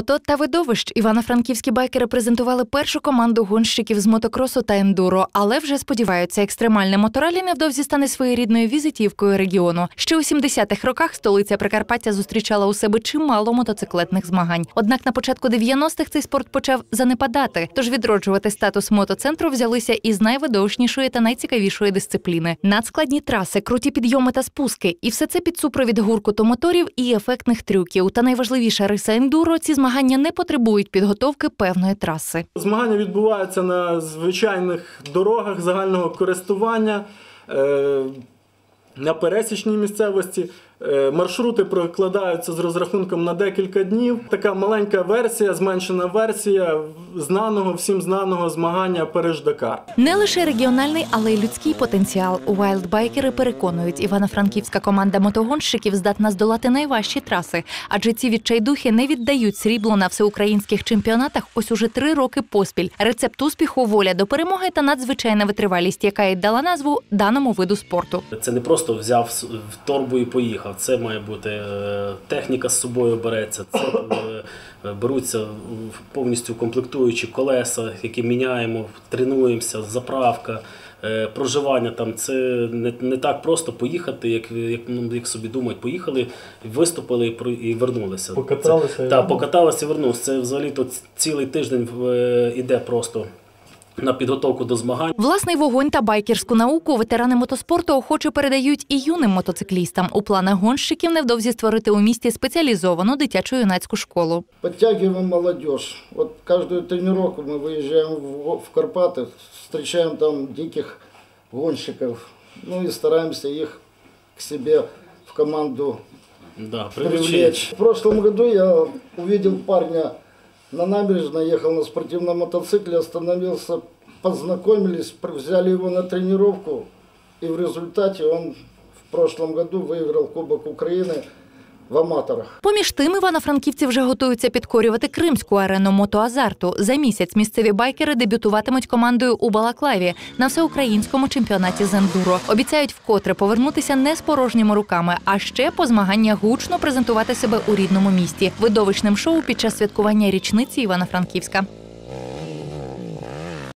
Мото та видовищ івано-франківські байкери презентували першу команду гонщиків з мотокросу та ендуро, але вже сподіваються, екстремальне моторалі невдовзі стане своєрідною візитівкою регіону. Ще у 70-х роках столиця Прикарпаття зустрічала у себе чимало мотоциклетних змагань. Однак на початку 90-х цей спорт почав занепадати. Тож відроджувати статус мотоцентру взялися із найвидовищнішої та найцікавішої дисципліни. Надскладні траси, круті підйоми та спуски, і все це під супровід гуркоту моторів і ефектних трюків. Та найважливіша риса ендуро ці змагання не потребують підготовки певної траси. Змагання відбуваються на звичайних дорогах загального користування, е, на пересічній місцевості. Е, Маршрути прокладаються з розрахунком на декілька днів. Така маленька версія, зменшена версія знаного, всім знаного змагання Париж-Дакар. Не лише регіональний, але й людський потенціал. Вайлдбайкери переконують, івано-франківська команда мотогонщиків здатна здолати найважчі траси, адже ці відчайдухи не віддають срібло на всеукраїнських чемпіонатах ось уже три роки поспіль. Рецепт успіху, воля до перемоги та надзвичайна витривалість, яка й дала назву даному виду спорту. Це не просто взяв в торбу і поїхав. Це має бути е, техніка з собою береться. Це е, беруться повністю комплектуючі колеса, які міняємо, тренуємося, заправка. е, Проживання там це не, не так просто поїхати, як, як, ну, як собі думають, поїхали, виступили і, і вернулися. Покаталися Це, і та, покаталися і вернулися. Це взагалі то цілий тиждень іде просто на підготовку до змагань. Власний вогонь та байкерську науку ветерани мотоспорту охоче передають і юним мотоциклістам. У планах гонщиків невдовзі створити у місті спеціалізовану дитячу юнацьку школу. Подтягиваем молодежь. Вот каждую тренировку мы выезжаем в, в Карпаты, встречаем там диких гонщиков, ну и стараемся их к себе в команду Да, привлечь. В прошлом году я увидел парня На набережной, ехал на спортивном мотоцикле, остановился, познакомились, взяли его на тренировку, и в результате он в прошлом году выиграл Кубок Украины в аматорах. Поміж тим, івано-франківці вже готуються підкорювати кримську арену мотоазарту. За місяць місцеві байкери дебютуватимуть командою у Балаклаві на всеукраїнському чемпіонаті з ендуро. Обіцяють вкотре повернутися не з порожніми руками, а ще по змаганнях гучно презентувати себе у рідному місті. Видовищним шоу під час святкування річниці Івано-Франківська.